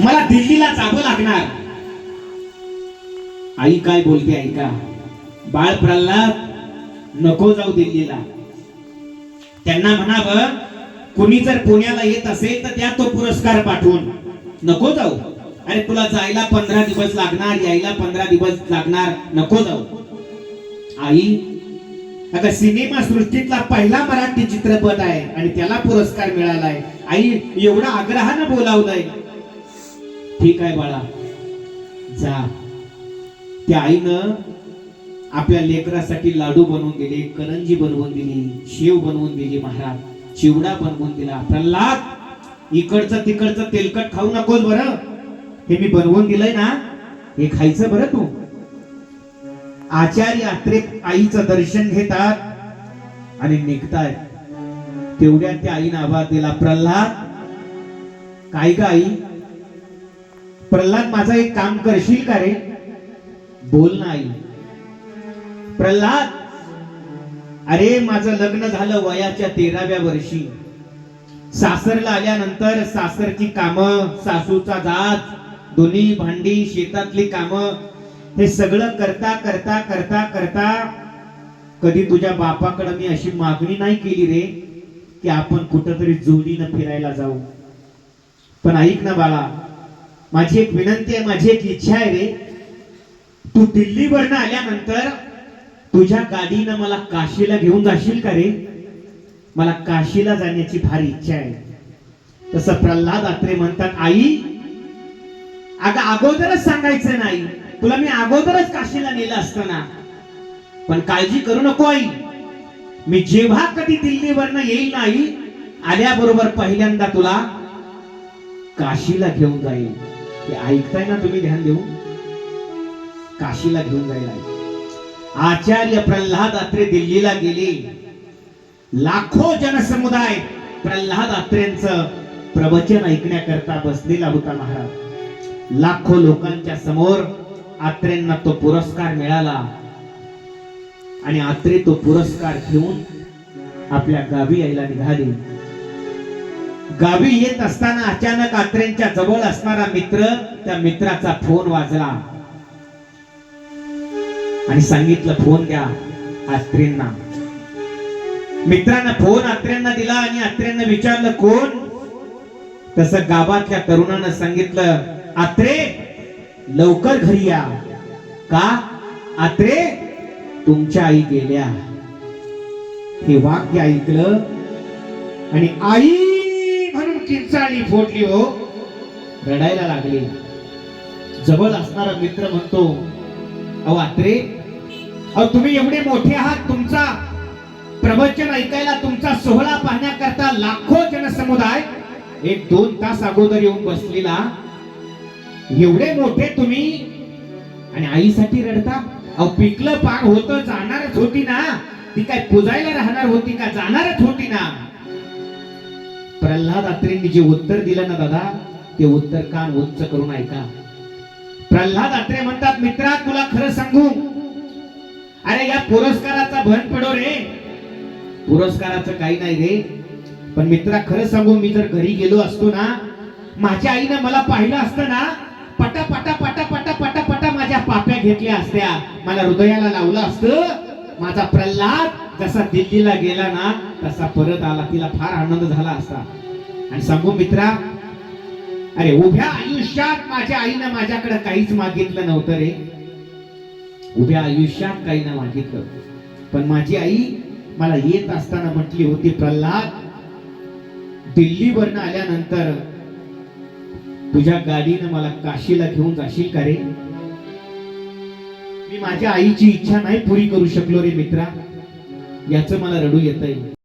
मला दिल्लीला जावं लागणार. आई काय बोलते ऐका. बाळ प्रल्हाद नको जाऊ दिल्लीला. त्यांना म्हणावं कुणी जर पुण्याला येत असेल तर त्या तो पुरस्कार पाठवून. नको जाऊ. अरे तुला जायला पंधरा दिवस लागणार यायला पंधरा दिवस लागणार. नको जाऊ. आई आता सिनेमा सृष्टीतला पहिला मराठी चित्रपट आहे आणि त्याला पुरस्कार मिळालाय. आई एवढा आग्रहानं बोलावलंय. ठीक आहे बाळा. जा. त्या आईनं आपल्या लेकरासाठी लाडू बनवून दिले करंजी बनवून दिली शेव बनवून दिली महाराज चिवडा बनवून दिला. प्रल्हाद इकडचं तिकडचं तेलकट खाऊ नकोस बरं. हे मी बनवून दिलंय ना हे खायचं बरं तू. आचार्य यात्रेत आईचं दर्शन घेतात आणि निघतायत. तेवढ्या त्या आईनं आवाज दिला प्रल्हाद काय का आई? प्रल्हाद माझा एक काम करशील का रे? बोल ना आई. प्रल्हाद! अरे माझं लग्न झालं वयाच्या तेराव्या वर्षी. सासरला आल्यानंतर सासरची कामं सासूचा जात दोन्ही भांडी शेतातली कामं हे सगळं करता करता करता करता कधी तुझ्या बापाकडे मी अशी मागणी नाही केली रे की आपण कुठंतरी जोडीनं फिरायला जाऊ. पण ऐक ना बाळा माझी एक विनंती आहे माझी एक इच्छा आहे रे. तू दिल्लीवरनं आल्यानंतर तुझ्या गाडीनं मला काशीला घेऊन जाशील का रे? मला काशीला जाण्याची फार इच्छा आहे. तसं प्रल्हाद आत्रे म्हणतात आई अगं अगोदरच सांगायचं नाही. तुला मी अगोदरच काशीला नेलं असतं ना. पण काळजी करू नको आई. मी जेव्हा कधी दिल्लीवरनं येईल नाही आल्याबरोबर पहिल्यांदा तुला काशीला घेऊन जाईल हे ऐकताय ना तुम्ही ध्यान देऊन? काशीला घेऊन जायला आचार्य प्रल्हाद अत्रे दिल्लीला गेले. लाखो जनसमुदाय प्रल्हाद अत्रेंचं प्रवचन ऐकण्याकरता बसलेला होता महाराज. लाखो लोकांच्या समोर आत्रेंना तो पुरस्कार मिळाला. आणि आत्रे तो पुरस्कार घेऊन आपल्या गावी यायला निघाले. गावी येत असताना अचानक आत्र्यांच्या जवळ असणारा मित्र त्या मित्राचा फोन वाजला. आणि सांगितलं फोन द्या आत्रेंना मित्रांना फोन आत्र्यांना दिला आणि आत्र्यांना विचारलं कोण? तस गावातल्या तरुणानं सांगितलं आत्रे लवकर घरी या. का? आत्रे तुमच्या आई गेल्या. हे वाक्य ऐकलं आणि आई म्हणून किंचाळी फोडली हो. रडायला लागली. जवळ असणारा मित्र म्हणतो अहो आत्रे अहो तुम्ही एवढे मोठे आहात तुमचा प्रवचन ऐकायला तुमचा सोहळा पाहण्याकरता लाखो जनसमुदाय एक दोन तास अगोदर येऊन बसलेला. एवढे मोठे तुम्ही आणि आईसाठी रडता? अहो पिकलं पान होतं जाणारच होती ना. ती काय पुजायला राहणार होती का? जाणारच होती ना. प्रल्हाद अत्रेंनी जे उत्तर दिलं ना दादा ते उत्तर कान उच्च करून ऐका. प्रल्हाद अत्रे म्हणतात मित्रा तुला खरं सांगू? अरे या पुरस्काराचा भन पडो रे. पुरस्काराचं काही नाही रे. पण मित्रा खरं सांगू मी जर घरी गेलो असतो ना माझ्या आईनं मला पाहिलं असतं ना पटा पटा पटा पटा पटा पटा माझ्या पाप्या घेतल्या असत्या. मला हृदयाला लावलं असतं. माझा प्रल्हाद जसा दिल्लीला गेला ना तसा परत आला. तिला फार आनंद झाला असता. आणि सांगू मित्रा अरे उभ्या आयुष्यात माझ्या आईनं माझ्याकडे काहीच मागितलं नव्हतं रे. उभ्या आयुष्यात काही ना मागितलं. पण माझी आई मला येत असताना म्हटली होती प्रल्हाद दिल्लीवरनं आल्यानंतर तुझ्या गाडीनं मला काशीला घेऊन जाशील का रे? मी माझ्या आईची इच्छा नाही पुरी करू शकलो रे मित्रा. याचं मला रडू येत